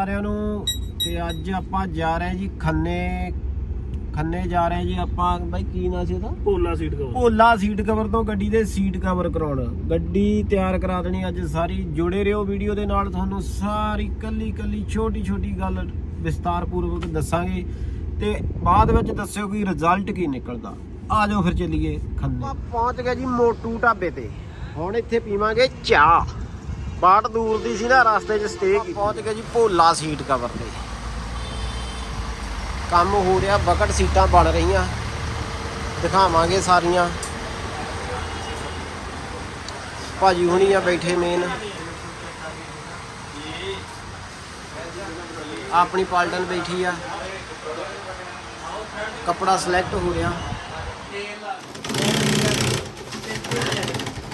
ਸਾਰਿਆਂ ਨੂੰ ਤੇ ਅੱਜ ਆਪਾਂ ਜਾ ਰਹੇ ਜੀ ਖੰਨੇ ਖੰਨੇ ਜਾ ਰਹੇ ਜੀ ਆਪਾਂ ਬਾਈ ਕੀ ਨਾਂ ਸੀ ਉਹਦਾ? Bhola seat cover Bhola seat cover ਤੋਂ ਗੱਡੀ ਦੇ ਸੀਟ ਕਵਰ ਕਰਾਉਣ। ਗੱਡੀ ਤਿਆਰ ਕਰਾ ਦੇਣੀ ਅੱਜ ਸਾਰੀ ਜੁੜੇ ਰਹੋ ਵੀਡੀਓ ਦੇ ਨਾਲ ਤੁਹਾਨੂੰ ਸਾਰੀ ਕੱਲੀ ਕੱਲੀ ਛੋਟੀ ਛੋਟੀ ਗੱਲ ਵਿਸਤਾਰ ਪੂਰਵਕ ਦੱਸਾਂਗੇ। ਤੇ ਬਾਅਦ ਵਿੱਚ ਦੱਸਿਓ ਕਿ ਰਿਜ਼ਲਟ ਕੀ ਨਿਕਲਦਾ। ਆ ਜਾਓ ਫਿਰ ਚੱਲੀਏ ਖੰਨੇ। ਆਪਾਂ ਪਹੁੰਚ ਗਏ ਜੀ ਮੋਟੂ ਢਾਬੇ ਤੇ। ਹੁਣ ਇੱਥੇ ਪੀਵਾਂਗੇ ਚਾਹ। ਬਾਟ ਦੂਰ ਦੀ ਸੀ ਨਾ ਰਸਤੇ 'ਚ ਸਟੇ ਕੀਤੀ। ਪਹੁੰਚ ਗਏ ਜੀ ਭੋਲਾ ਸੀਟ ਕਵਰ ਤੇ। ਕੰਮ ਹੋ ਰਿਹਾ ਬਕਟ ਸੀਟਾਂ ਬਣ ਰਹੀਆਂ। ਦਿਖਾਵਾਂਗੇ ਸਾਰੀਆਂ। ਭਾਜੀ ਹੁਣੀ ਆ ਬੈਠੇ ਮੇਨ ਆਪਣੀ ਪਾਲਟਨ ਬੈਠੀ ਆ। ਕਪੜਾ ਸਿਲੈਕਟ ਹੋ ਰਿਹਾ।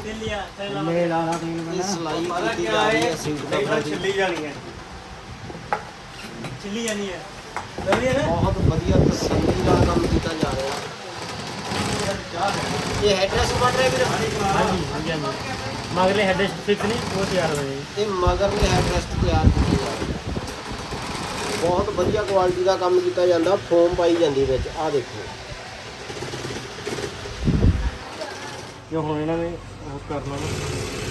ਲੈ ਲਾ ਲਾ ਤੀਨ ਇਹ ਸਲਾਈ ਕੀਤੀ ਜਾ ਰਹੀ ਹੈ? ਸੀਟ ਕਵਰ ਦੀ ਛਿੱਲੀ ਜਾਣੀ ਹੈ। ਛਿੱਲੀ ਜਾਣੀ ਹੈ। ਵਧੀਆ ਨਾ? ਬਹੁਤ ਵਧੀਆ ਤਸੱਲੀ ਨਾਲ ਕੰਮ ਕੀਤਾ ਜਾ ਰਿਹਾ। ਇਹ ਹੈਡਰੈਸ ਬਣ ਰਿਹਾ ਵੀਰ? ਹਾਂਜੀ ਹਾਂਜੀ ਹਾਂਜੀ। ਮਗਲੇ ਹੈਡ ਫਿਕਸ ਨਹੀਂ ਉਹ ਤਿਆਰ ਹੋਏ ਇਹ ਮਗਰਲੇ ਹੈਡਰੈਸ ਤਿਆਰ ਕੀਤੀ ਜਾ ਰਹੀ ਹੈ। ਬਹੁਤ ਵਧੀਆ ਕੁਆਲਿਟੀ ਦਾ ਕੰਮ ਕੀਤਾ ਜਾਂਦਾ ਫੋਮ ਪਾਈ ਜਾਂਦੀ ਵਿੱਚ। ਆਹ ਦੇਖੋ। ਜੋ ਹੁਣ ਇਹਨਾਂ ਨੇ ਉਹ ਕਰਨਾ ਨਾ।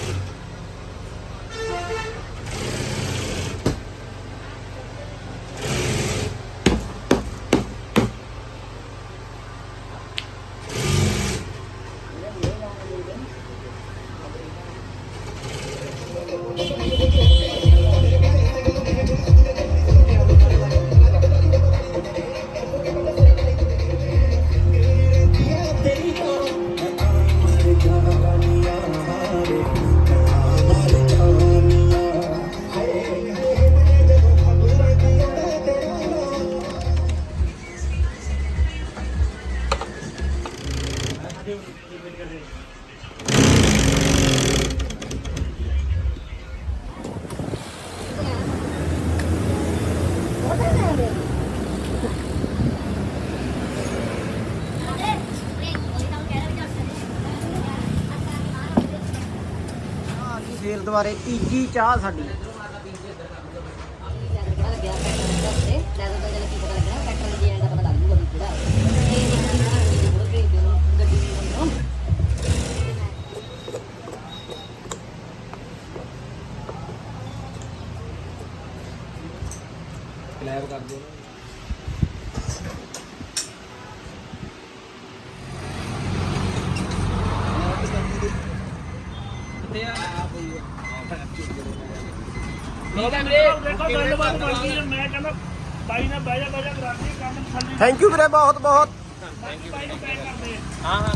ਸੇਲ ਦੁਆਰੇ ਤੀਜੀ ਚਾਹ ਸਾਡੀ ਕਲੈਬ ਕਰ ਦਿਓ। ਗੱਲਬਾਤ ਬਣ ਗਈ ਮੈਂ ਕਹਿੰਦਾ ਬਾਈ ਨਾਲ ਬਹਿ ਜਾ ਬਹਿ ਜਾ ਕਰਾਂਗੇ ਕੰਮ। ਥੱਲੇ ਥੈਂਕ ਯੂ ਵੀਰੇ ਬਹੁਤ ਬਹੁਤ ਬਾਈ ਨੂੰ ਪੈਕ ਕਰਦੇ ਆ। ਹਾਂ ਹਾਂ